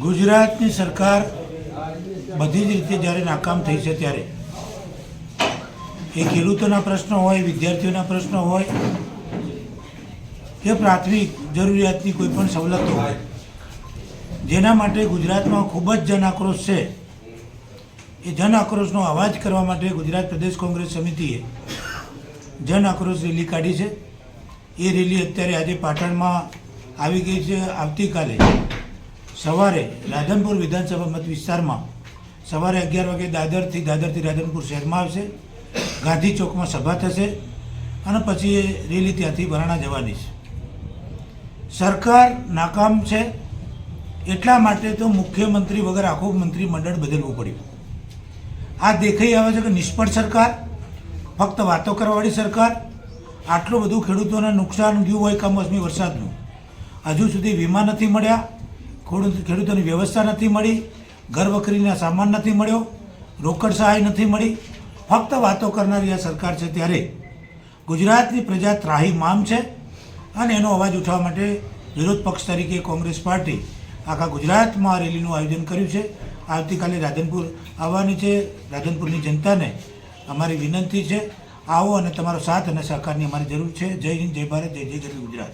ગુજરાતની સરકાર બધી જ રીતે જ્યારે નાકામ થઈ છે ત્યારે એ ખેડૂતોના પ્રશ્નો હોય, વિદ્યાર્થીઓના પ્રશ્નો હોય કે પ્રાથમિક જરૂરિયાતની કોઈ પણ સવલતો હોય. જેના માટે ગુજરાતમાં ખૂબ જ જન આક્રોશ છે. એ જન આક્રોશનો અવાજ કરવા માટે ગુજરાત પ્રદેશ કોંગ્રેસ સમિતિએ જન આક્રોશ રેલી કાઢી છે. એ રેલી અત્યારે આજે પાટણમાં આવી ગઈ છે આવતીકાલે. સવારે રાધનપુર વિધાનસભા મત વિસ્તારમાં સવારે અગિયાર વાગે દાદરથી દાદરથી રાધનપુર શહેરમાં આવશે. ગાંધી ચોકમાં સભા થશે અને પછી રેલી ત્યાંથી વરાણા જવાની છે. સરકાર નાકામ છે. એટલા માટે તો મુખ્યમંત્રી વગર આખું મંત્રીમંડળ બદલવું પડ્યું. આ દેખાઈ આવે છે કે નિષ્ફળ સરકાર, ફક્ત વાતો કરવાવાળી સરકાર, આટલું બધું ખેડૂતોને નુકસાન ગયું હોય કમોસમી વરસાદનું. હજુ સુધી વીમા નથી મળ્યા, ખેડૂત ખેડૂતોની વ્યવસ્થા નથી મળી, ઘર વખરીના સામાન નથી મળ્યો, રોકડ સહાય નથી મળી. ફક્ત વાતો કરનારી આ સરકાર છે ત્યારે ગુજરાતની પ્રજા ત્રાહીમામ છે અને એનો અવાજ ઉઠાવવા માટે વિરોધ પક્ષ તરીકે કોંગ્રેસ પાર્ટી આખા ગુજરાતમાં રેલીનું આયોજન કર્યું છે. આવતીકાલે રાધનપુર આવવાની છે. રાધનપુરની જનતાને અમારી વિનંતી છે. આવો અને તમારો સાથ અને સહકારની અમારી જરૂર છે. જય હિન્દ, જય ભારત, જય જય ગરવી ગુજરાત.